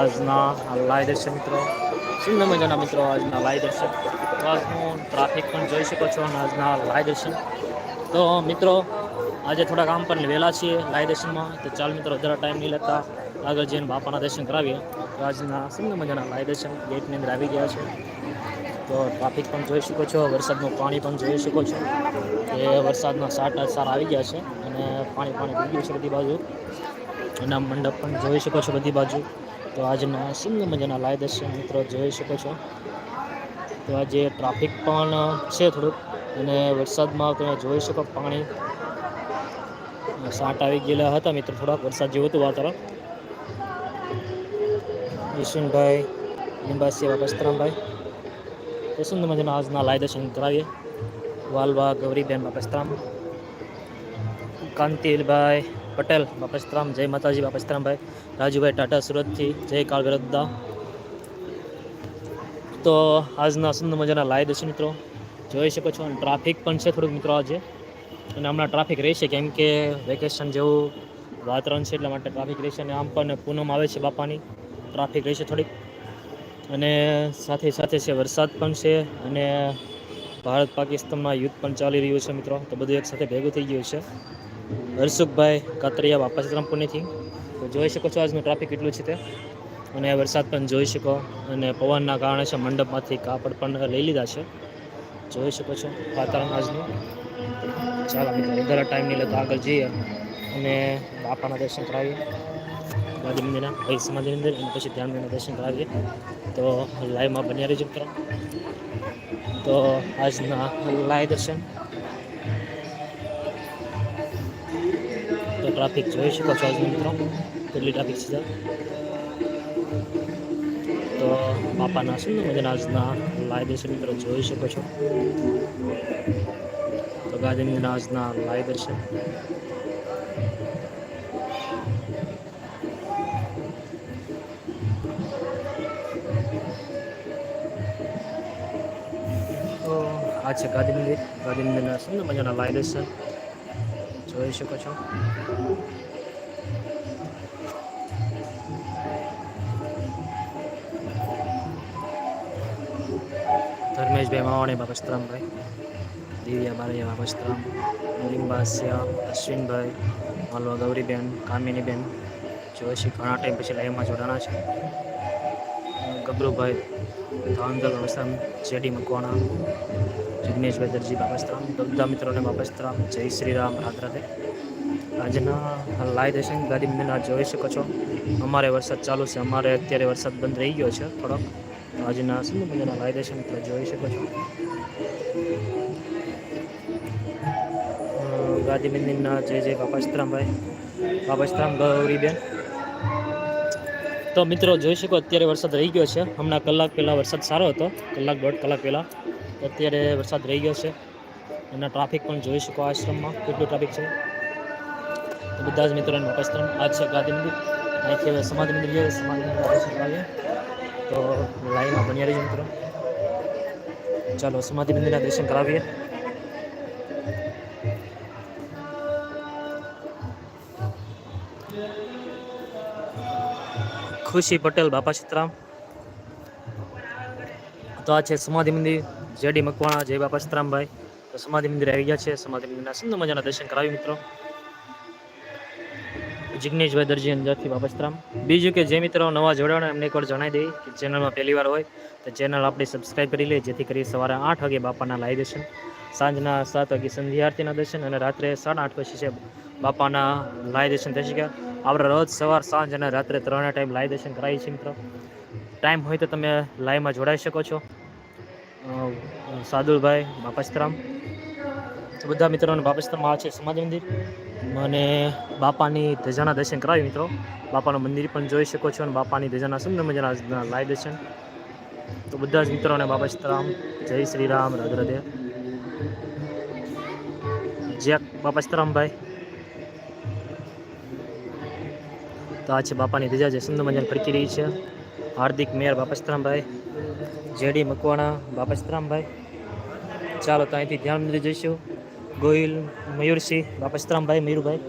આજના લાઈવ દર્શન મિત્રો. સુંદર મજાના મિત્રો, આજના લાઈવ છે તો આજનું ટ્રાફિક પણ જોઈ શકો છો અને આજના લાઈવ દર્શન. તો મિત્રો, આજે થોડા કામ પર વહેલા છીએ લાઈવ દર્શનમાં. તો ચાલ મિત્રો, જરા ટાઈમ નહીં લેતા. આગળ જઈને બાપાના દર્શન કરાવીએ. તો આજના સુંદર મજાના લાઈવ દર્શન ગેટની અંદર આવી ગયા છે. તો ટ્રાફિક પણ જોઈ શકો છો, વરસાદનું પાણી પણ જોઈ શકો છો. એ વરસાદના સાટા સારા આવી ગયા છે અને પાણી પાણી પી ગયું છે બધી બાજુ. એના મંડપ પણ જોઈ શકો છો બધી બાજુ. તો આજના સુંદર મજાના લાઈવ દર્શન મિત્રો જોઈ શકો છો. તો આજે ટ્રાફિક પણ છે થોડુંક અને વરસાદમાં તમે જોઈ શકો પાણી. સાટ આવી ગયેલા હતા મિત્રો થોડાક વરસાદ જેવું હતું વાતાવરણ. યશુનભાઈ લીંબાસિયા વસ્ત્રામભાઈ તો સુંદર મજાના આજના લાય દર્શન કરાવીએ. વાલવા ગૌરીબેન બાપસ્તરામ કાંતિલભાઈ પટેલ બાપસ્તરામ જય માતાજી બાપસ્તરામભાઈ રાજુભાઈ ટાટા, સુરતથી, જય કાળ તો આજના સુંદર મજાના લાઈવ દર્શન મિત્રો, જોઈ શકો છો અને ટ્રાફિક પણ છે થોડુંક મિત્રો આજે. અને હમણાં ટ્રાફિક રહેશે, કેમ કે વેકેશન જેવું વાતાવરણ છે, એટલા માટે ટ્રાફિક રહેશે અને આમ પણ પૂનમ આવે છે બાપાની. ટ્રાફિક રહેશે થોડીક. અને સાથે સાથે છે, વરસાદ પણ છે અને ભારત પાકિસ્તાનમાં યુદ્ધ પણ ચાલી રહ્યું છે મિત્રો. તો બધું એક સાથે ભેગું થઈ ગયું છે. હર્ષુખભાઈ કાતરિયા વાપસ રામપુરથી તો જોઈ શકો છો આજનું ટ્રાફિક કેટલું છે તે. અને વરસાદ પણ જોઈ શકો. અને પવનના કારણે છે મંડપમાંથી કાપડ પણ લઈ લીધા છે. જોઈ શકો છો વાતાવરણ આજનું. ચાલો મિત્રો વધારે ટાઈમ નહીં લેતો આગળ જઈએ. અને બાપાના દર્શન કરાવીએ. ગાંધી મંદિરના, ભાઈ સમાધિ અંદર. અને પછી ધ્યાન મંદિરના દર્શન કરાવીએ. તો લાઈવમાં બન્યા રહેજો મિત્રો. તો આજના લાઈવ દર્શન. ટ્રાફિક જોઈ શકો છો મિત્રો? કેટલી ટ્રાફિક છે તો બાપાના સુંદર મજાના આજના લાઈવ દર્શન મિત્રો જોઈ શકો છો. તો ગાંધી મંદિરના આજના લાઈવ દર્શન આ છે ગાંધી મંદિર ગાંધી મંદિરના સુંદર મજાના લાઈવ દર્શન જોઈ શકો છો. ધર્મેશભાઈ માવાણી બાપસ્તરામભાઈ દિવ્યા બારૈયા બાપસ્તરામ લીંબાસિયા, અશ્વિનભાઈ, માલવા ગૌરીબેન, કામિનીબેન. જોશી ઘણા ટાઈમ પછી લાઈવમાં જોડાણા છે. ગબરુભાઈ ધાંધલ વસમ, જેડી મકવાણા, જિગ્નેશભાઈ દરજી, બાપસ્તરામ, બધા મિત્રોને બાપસ્તરામ. જય શ્રી રામ રાધે રાધે. આજના લાઈવ દર્શન ગાંધી મંદિરના જોઈ શકો છો. અમારે વરસાદ ચાલુ છે. અમારે અત્યારે વરસાદ બંધ રહી ગયો છે થોડોક. આજના સુંદર મજાના લાઈવ દર્શન મિત્રો જોઈ શકો છો. ગાદી મંદિરના જય જય બાપાસ્તરામભાઈ બાપાસ્તરામ, ગૌરીબેન. તો મિત્રો જોઈ શકો અત્યારે વરસાદ રહી ગયો છે. હમણાં કલાક પહેલાં વરસાદ સારો હતો. કલાક દોઢ કલાક પહેલાં. અત્યારે વરસાદ રહી ગયો છે. એના ટ્રાફિક પણ જોઈ શકો આશ્રમમાં કેટલું ટ્રાફિક છે. બધા જ મિત્રોને આશ્રમ. આ છે ગાંધી મંદિર. અહીંથી સમાધિ મંદિર જઈએ. સમાધિ મંદિર કરાવીએ તો લાઈનમાં બન્યા રહીએ મિત્રો. ચાલો સમાધિ મંદિરના દર્શન કરાવીએ. ખુશી પટેલ, બાપા સીતરામ. તો આ છે સમાધિ મંદિર, જેડી મકવાણા, જય બાપા સીતરામભાઈ. તો સમાધિ મંદિર આવી ગયા છે. સમાધિ મંદિરના સુંદર મજાના દર્શન કરાવી મિત્રો. જિગ્નેશભાઈ દરજી અંદરથી બાપા સીતરામ. બીજું કે જે મિત્રો નવા જોડાણ એમને એકવાર જણાવી દઈએ કે ચેનલમાં પહેલી વાર હોય તો ચેનલ આપણે સબસ્ક્રાઈબ કરી લે, જેથી કરી સવારે આઠ વાગે બાપાના લાઈવ દર્શન, સાંજના સાત વાગે સંધ્યા આરતીના દર્શન અને રાત્રે સાડા આઠ પછી છે બાપાના લાઈવ દર્શન થઈ શક્યા. આપણે રોજ સવાર, સાંજ અને રાત્રે ત્રણે ટાઈમ લાઈવ દર્શન કરાવીએ છીએ મિત્રો. ટાઈમ હોય તો તમે લાઈવમાં જોડાઈ શકો છો. સાદુલભાઈ બાપસ્તરામ. બધા મિત્રોને બાપસ્તરામ આવે છે સમાજ મંદિર. અને બાપાની ધજાના દર્શન કરાવી મિત્રો. બાપાનું મંદિર પણ જોઈ શકો છો અને બાપાની ધજાના સુંદર મજાના લાઈવ દર્શન. તો બધા જ મિત્રોને બાપસ્તરામ. જય શ્રી રામ, રાધે રાધે. જય બાપસ્તરામભાઈ તો આ છે બાપાની ધજા જે સુંદર મજાને ફરકી રહી છે. હાર્દિક મેયર બાપસ્તરામભાઈ, જેડી મકવાણા બાપસ્તરામભાઈ. ચાલો તો અહીંથી ધ્યાન મંદિર જઈશું. ગોહિલ, મયુરસિંહ, બાપસ્તરામભાઈ, મયુરભાઈ.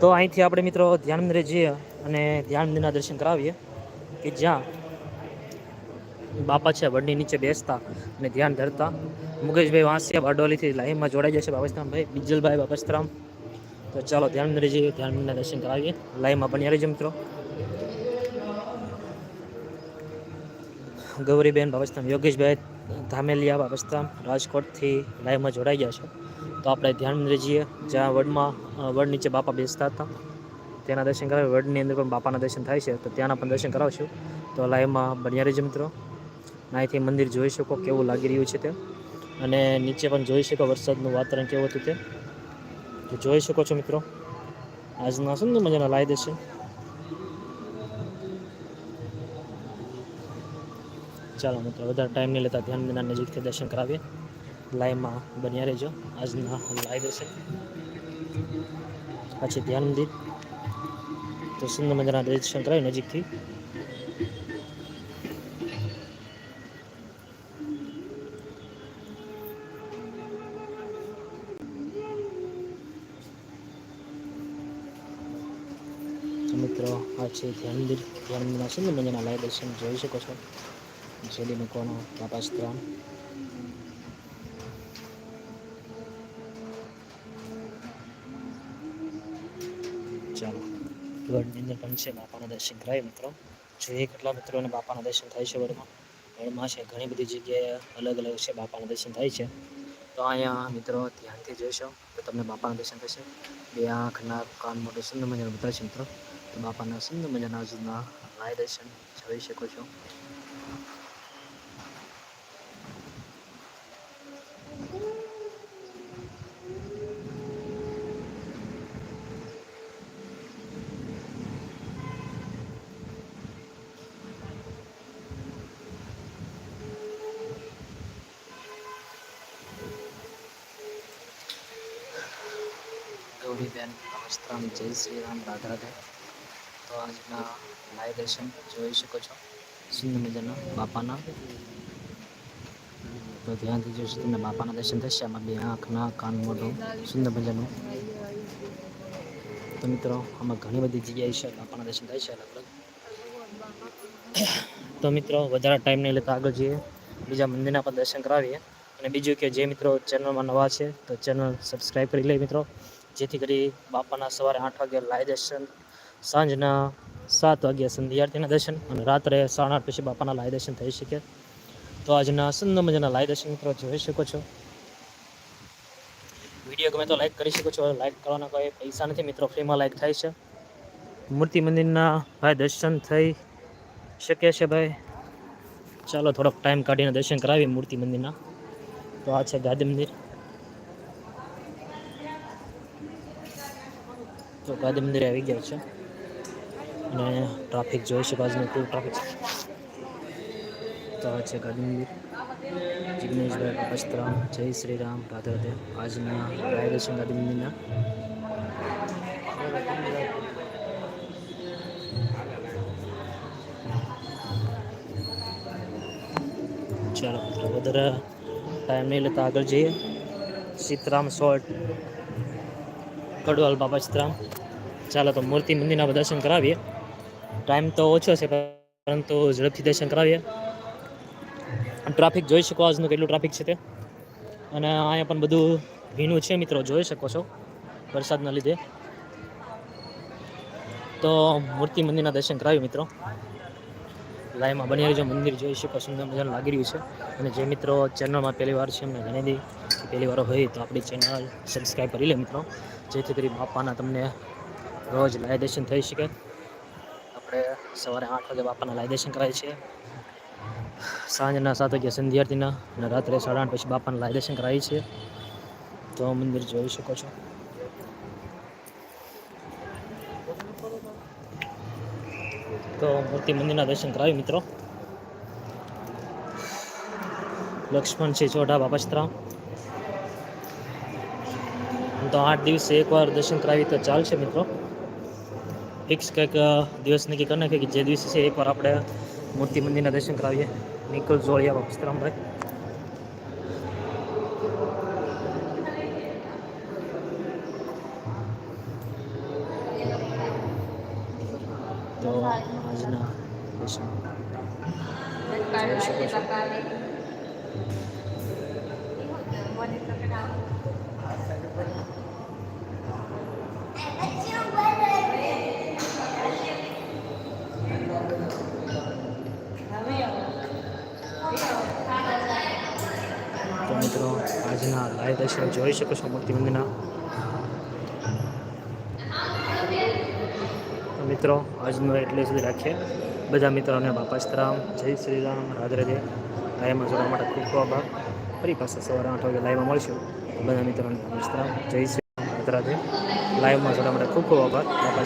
તો અહીંથી આપણે મિત્રો ધ્યાન મંદિરે જઈએ અને ધ્યાન મંદિરના દર્શન કરાવીએ કે જ્યાં બાપા છે વડની નીચે બેસતા અને ધ્યાન ધરતા. મુકેશભાઈ વાંસિયા બારડોલીથી લાઈનમાં જોડાઈ જશે બાપસ્તરામભાઈ. બિજલભાઈ બાબસ્તરામ તો ચાલો ધ્યાન મંદિરે જઈએ, ધ્યાન દર્શન કરાવીએ. લાઈવમાં બન્યા રહેજો મિત્રો. ગૌરીબેન બાબસ્તરામ યોગેશભાઈ, ધામેલિયા બાબસ્તરામ રાજકોટથી લાઈવમાં જોડાઈ ગયા છે. તો આપણે ધ્યાન જઈએ. જ્યાં વડમાં વડ નીચે બાપા બેસતા હતા. તેના દર્શન કરાવી વડની અંદર પણ બાપાના દર્શન થાય છે. તો ત્યાંના પણ દર્શન કરાવશું. તો લાઈવમાં બન્યા રહેજો મિત્રો. અહીંથી મંદિર જોઈ શકો કેવું લાગી રહ્યું છે તે. અને નીચે પણ જોઈ શકો વરસાદનું વાતાવરણ કેવું હતું તો. જોઈ શકો છો મિત્રો. આજના સુંદર મજાના લાઈ દેશે ચાલો મિત્રો, વધારે ટાઈમ નહીં લેતા ધ્યાન મંદિરના નજીકથી દર્શન કરાવીએ. લાઈવમાં બન્યા રહેજો. આજના લાઈ દેશે પછી ધ્યાન દીધ તો સુંદર મજાના દર્શન કરાવી નજીકથી. મિત્રો, આ છે ધ્યાન મંદિર ધ્યાન મંદિરના સુંદર મજાના લાઈવ દર્શન જોઈ શકો છો. જેડી મૂકવાનો બાપા ત્રણ. ચાલો વડની અંદર પણ છે બાપાના દર્શન કરાય મિત્રો. જોઈએ કેટલા મિત્રોને બાપાના દર્શન થાય છે વડમાં. વડમાં છે ઘણી બધી જગ્યાએ અલગ અલગ છે બાપાના દર્શન થાય છે. તો અહીંયા મિત્રો ધ્યાનથી જોઈશો તો તમને બાપાના દર્શન થશે. બે આંખ નાક કાન મોટું સુંદર મજાનું બધા છે મિત્રો. તો બાપાના સુંદર મજાના આજના લાય દર્શન જોઈ શકો છો ગૌરીબેન વસ્ત્રામ જય શ્રી રામ રાધા રાધે તો આજના લાઈવ દર્શન જોઈ શકો છો. સુંદર મજાના બાપાના. તો ધ્યાનથી જોઈશું તમને બાપાના દર્શન થશે. આમાં બે આંખ ના કાન મોઢું સુંદર મજાનું. તો મિત્રો, આમાં ઘણી બધી જગ્યાએ છે બાપાના દર્શન થાય છે અલગ તો મિત્રો, વધારે ટાઈમ નહીં લેતા આગળ જઈએ. બીજા મંદિરના પણ દર્શન કરાવીએ. અને બીજું કે જે મિત્રો ચેનલમાં નવા છે, તો ચેનલ સબસ્ક્રાઈબ કરી લે મિત્રો. જેથી કરી બાપાના સવારે આઠ વાગે લાઈવ દર્શન સાંજના સાત વાગ્યા સંધ્યા દર્શન અને રાત્રે સાડા આઠ પછી બાપાના લાય દર્શન થઈ શકે. તો આજના સુંદર મજાના લાય દર્શન મિત્રો જોઈ શકો છો. વીડિયો ગમે તો લાઈક કરી શકો છો. લાઈક કરવાના કોઈ પૈસા નથી મિત્રો, ફ્રીમાં લાઈક થાય છે. મૂર્તિ મંદિરના ભાઈ દર્શન થઈ શકે છે ભાઈ. ચાલો થોડોક ટાઈમ કાઢીને દર્શન કરાવીએ મૂર્તિ મંદિરના. તો આ છે ગાદી મંદિર. તો ગાદી મંદિરે આવી ગયા છે. અને ટ્રાફિક જોઈ શકો આજનું કેવું ટ્રાફિક છે તો આ છે ગાદી મંદિર જિગ્નેશભાઈ કપસ્તરામ જય શ્રી રામ રાધે રાધે આજના રાય દર્શન ગાદી મંદિરના ચાલો મિત્રો વધારે ટાઈમ નહીં લેતા આગળ જઈએ સીતરામ સોલ્ટ કડવાલ બાબા સીતરામ ચાલો તો મૂર્તિ મંદિરના બધા દર્શન કરાવીએ ટાઈમ તો ઓછો છે, પરંતુ ઝડપથી દર્શન કરાવીએ. ટ્રાફિક જોઈ શકો, આજનું કેટલું ટ્રાફિક છે તે. અને અહીંયા પણ બધું ભીનું છે મિત્રો, જોઈ શકો છો, વરસાદના લીધે. તો મૂર્તિ મંદિરના દર્શન કરાવ્યું મિત્રો. લાઈવમાં બની રહ્યું મંદિર, જોઈ શકો, સુંદર મજાનું લાગી રહ્યું છે. અને જે મિત્રો ચેનલમાં પહેલી વાર છે, એમને ઘણી દી પહેલી વાર હોય તો આપણી ચેનલ સબસ્ક્રાઈબ કરી લે મિત્રો. જેથી કરી બાપાના તમને રોજ લાય દર્શન થઈ શકે. સવારે આઠ વાગે બાપાના લાય દર્શન કરાય છે. સાંજના સાત વાગ્યા સંધ્યાર્થીના અને રાત્રે સાડા આઠ પછી બાપાના લાય દર્શન કરાય છે. તો મંદિર જોઈ શકો છો. તો મૂર્તિ મંદિરના દર્શન કરાવી મિત્રો. લક્ષ્મણ છે ચોઢા બાપસ્ત્રા. તો આઠ દિવસે એકવાર દર્શન કરાવી તો ચાલશે મિત્રો. ફિક્સ કંઈક દિવસ નક્કી કરી નાખીએ કે જે દિવસે છે, એકવાર આપણે મૂર્તિ મંદિરના દર્શન કરાવીએ. નિકલ જોડિયા બાપસ્ત્રામભાઈ છો તો મિત્રો આજના લાઈવ દર્શન જોઈ શકો છો મૂર્તિ મંદિરના. મિત્રો આજનું એટલે સુધી રાખીએ. બધા મિત્રોને બાપા જય શ્રી રામ, રાધે રાધે. લાઈવમાં જોવા માટે ખૂબ ખૂબ આભાર. ફરી પાછા સવારે આઠ વાગે લાઈવમાં મળશું. બધા મિત્રોને બાપા જય શ્રી રામ, રાધે રાધે. લાઈવમાં જોવા માટે ખૂબ ખૂબ આભાર. બાપા